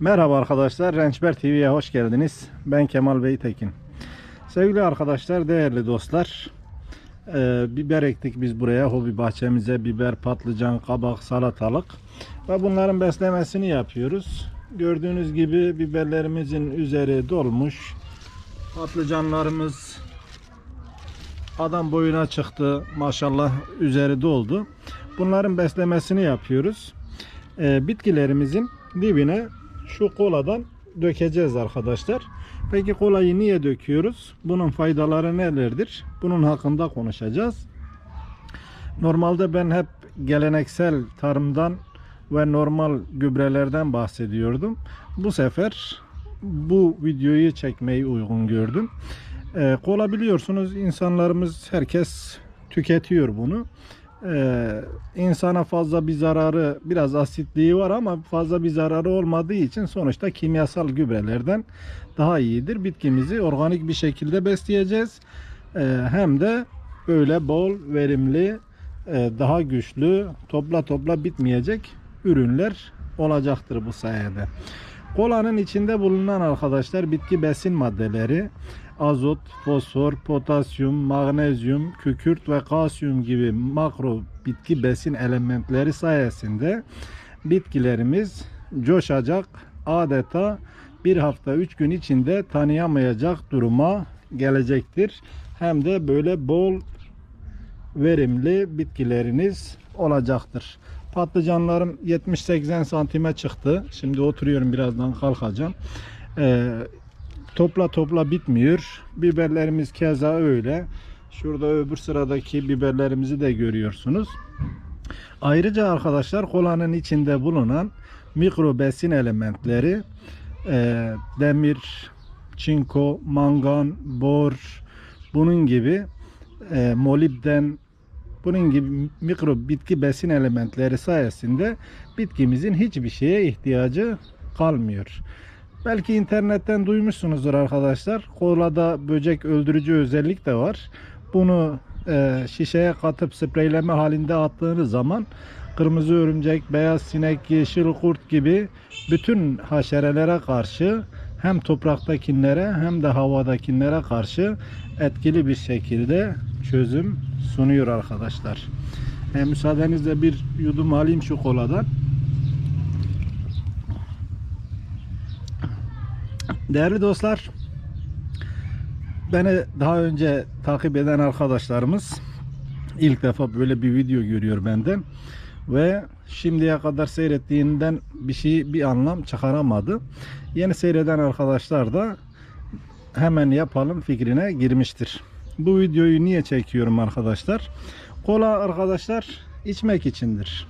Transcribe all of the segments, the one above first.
Merhaba arkadaşlar, Rençber TV'ye hoş geldiniz. Ben Kemal Beytekin. Sevgili arkadaşlar, değerli dostlar, e, biber ektik biz buraya, hobi bahçemize. Biber, patlıcan, kabak, salatalık ve bunların beslemesini yapıyoruz. Gördüğünüz gibi biberlerimizin üzeri dolmuş. Patlıcanlarımız adam boyuna çıktı. Maşallah üzeri doldu. Bunların beslemesini yapıyoruz. E, bitkilerimizin dibine şu koladan dökeceğiz arkadaşlar. Peki kolayı niye döküyoruz? Bunun faydaları nelerdir? Bunun hakkında konuşacağız. Normalde ben hep geleneksel tarımdan ve normal gübrelerden bahsediyordum. Bu sefer bu videoyu çekmeyi uygun gördüm. Ee, kola biliyorsunuz insanlarımız herkes tüketiyor bunu. Ee, insana fazla bir zararı biraz asitliği var ama fazla bir zararı olmadığı için sonuçta kimyasal gübrelerden daha iyidir. Bitkimizi organik bir şekilde besleyeceğiz. Ee, hem de böyle bol verimli e, daha güçlü topla topla bitmeyecek ürünler olacaktır bu sayede. Kolanın içinde bulunan arkadaşlar bitki besin maddeleri azot, fosfor, potasyum, magnezyum, kükürt ve kalsiyum gibi makro bitki besin elementleri sayesinde bitkilerimiz coşacak adeta bir hafta üç gün içinde tanıyamayacak duruma gelecektir. Hem de böyle bol verimli bitkileriniz olacaktır. Patlıcanlarım 70-80 santime çıktı. Şimdi oturuyorum birazdan kalkacağım. Ee, topla topla bitmiyor. Biberlerimiz keza öyle. Şurada öbür sıradaki biberlerimizi de görüyorsunuz. Ayrıca arkadaşlar kolanın içinde bulunan mikro besin elementleri e, demir, çinko, mangan, bor bunun gibi e, molibden bunun gibi mikro bitki besin elementleri sayesinde bitkimizin hiçbir şeye ihtiyacı kalmıyor. Belki internetten duymuşsunuzdur arkadaşlar. Kolada böcek öldürücü özellik de var. Bunu e, şişeye katıp spreyleme halinde attığınız zaman kırmızı örümcek, beyaz sinek, yeşil kurt gibi bütün haşerelere karşı hem topraktakilere hem de havadakilere karşı etkili bir şekilde çözüm sunuyor arkadaşlar. E, müsaadenizle bir yudum alayım şu koladan. Değerli dostlar, beni daha önce takip eden arkadaşlarımız ilk defa böyle bir video görüyor benden ve şimdiye kadar seyrettiğinden bir şey bir anlam çıkaramadı. Yeni seyreden arkadaşlar da hemen yapalım fikrine girmiştir. Bu videoyu niye çekiyorum arkadaşlar? Kola arkadaşlar içmek içindir.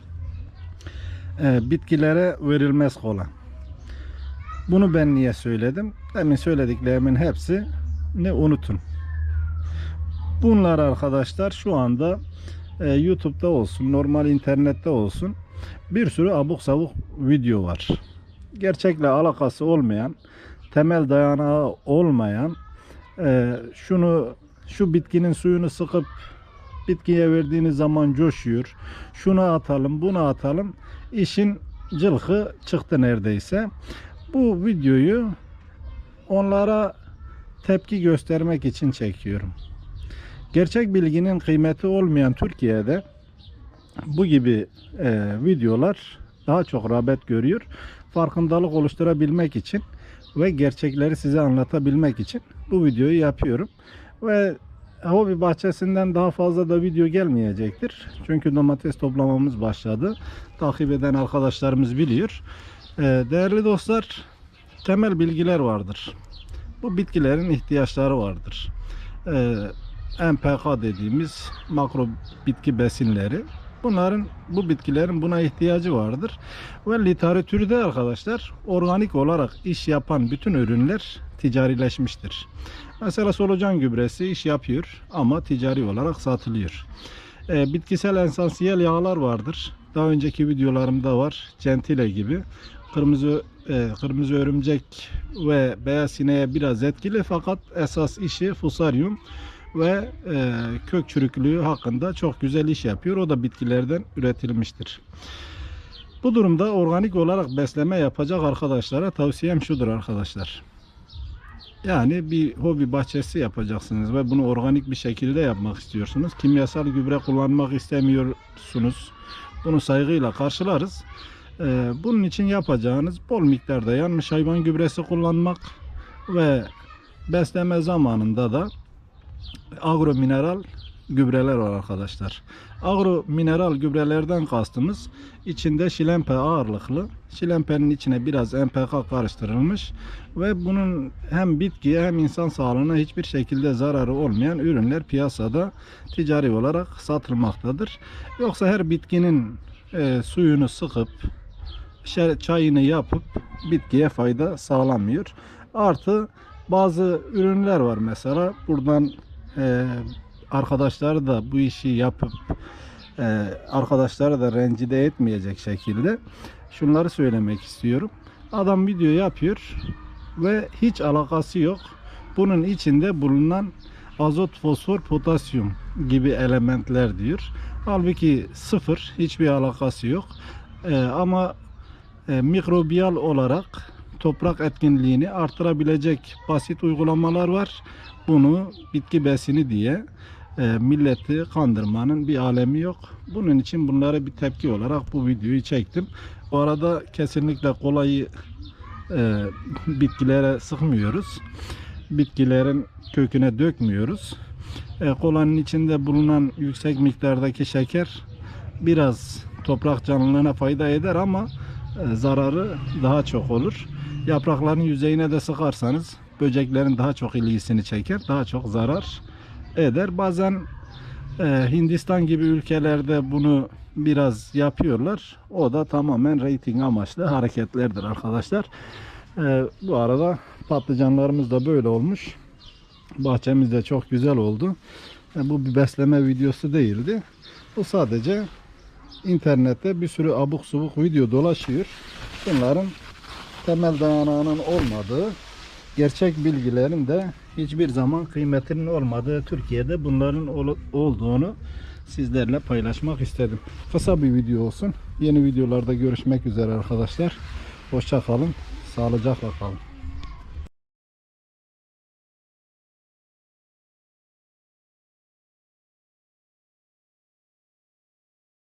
Ee, bitkilere verilmez kola. Bunu ben niye söyledim? Demin söylediklerimin hepsi ne unutun. Bunlar arkadaşlar şu anda e, YouTube'da olsun, normal internette olsun bir sürü abuk sabuk video var. Gerçekle alakası olmayan, temel dayanağı olmayan, e, şunu şu bitkinin suyunu sıkıp bitkiye verdiğiniz zaman coşuyor. Şunu atalım, bunu atalım. İşin cılkı çıktı neredeyse. Bu videoyu onlara tepki göstermek için çekiyorum. Gerçek bilginin kıymeti olmayan Türkiye'de bu gibi e, videolar daha çok rağbet görüyor. Farkındalık oluşturabilmek için ve gerçekleri size anlatabilmek için bu videoyu yapıyorum. Ve hobi bahçesinden daha fazla da video gelmeyecektir. Çünkü domates toplamamız başladı. Takip eden arkadaşlarımız biliyor. Ee, değerli dostlar, temel bilgiler vardır. Bu bitkilerin ihtiyaçları vardır. Ee, MPK dediğimiz makro bitki besinleri. Bunların bu bitkilerin buna ihtiyacı vardır. Ve literatürde arkadaşlar organik olarak iş yapan bütün ürünler ticarileşmiştir. Mesela solucan gübresi iş yapıyor ama ticari olarak satılıyor. Ee, bitkisel esansiyel yağlar vardır. Daha önceki videolarımda var. Gentile gibi. Kırmızı e, kırmızı örümcek ve beyaz sineğe biraz etkili fakat esas işi fusaryum ve e, kök çürüklüğü hakkında çok güzel iş yapıyor. O da bitkilerden üretilmiştir. Bu durumda organik olarak besleme yapacak arkadaşlara tavsiyem şudur arkadaşlar. Yani bir hobi bahçesi yapacaksınız ve bunu organik bir şekilde yapmak istiyorsunuz. Kimyasal gübre kullanmak istemiyorsunuz. Bunu saygıyla karşılarız. Ee, bunun için yapacağınız bol miktarda yanmış hayvan gübresi kullanmak ve besleme zamanında da agro mineral gübreler var arkadaşlar. Agro mineral gübrelerden kastımız içinde şilempe ağırlıklı. Şilempenin içine biraz NPK karıştırılmış ve bunun hem bitkiye hem insan sağlığına hiçbir şekilde zararı olmayan ürünler piyasada ticari olarak satılmaktadır. Yoksa her bitkinin e, suyunu sıkıp çayını yapıp bitkiye fayda sağlamıyor. Artı bazı ürünler var mesela buradan e, arkadaşlar da bu işi yapıp e, arkadaşları da rencide etmeyecek şekilde şunları söylemek istiyorum. Adam video yapıyor ve hiç alakası yok. Bunun içinde bulunan azot, fosfor, potasyum gibi elementler diyor. Halbuki sıfır, hiçbir alakası yok. E, ama e, mikrobiyal olarak toprak etkinliğini artırabilecek basit uygulamalar var. Bunu bitki besini diye e, milleti kandırmanın bir alemi yok. Bunun için bunlara bir tepki olarak bu videoyu çektim. Bu arada kesinlikle kolayı e, bitkilere sıkmıyoruz. Bitkilerin köküne dökmüyoruz. E, kolanın içinde bulunan yüksek miktardaki şeker biraz toprak canlılığına fayda eder ama zararı daha çok olur. Yaprakların yüzeyine de sıkarsanız böceklerin daha çok ilgisini çeker, daha çok zarar eder. Bazen e, Hindistan gibi ülkelerde bunu biraz yapıyorlar. O da tamamen reyting amaçlı hareketlerdir arkadaşlar. E, bu arada patlıcanlarımız da böyle olmuş. Bahçemiz de çok güzel oldu. E, bu bir besleme videosu değildi. Bu sadece internette bir sürü abuk subuk video dolaşıyor. Bunların temel dayanağının olmadığı, gerçek bilgilerin de hiçbir zaman kıymetinin olmadığı Türkiye'de bunların ol- olduğunu sizlerle paylaşmak istedim. Kısa bir video olsun. Yeni videolarda görüşmek üzere arkadaşlar. Hoşça kalın. Sağlıcakla kalın.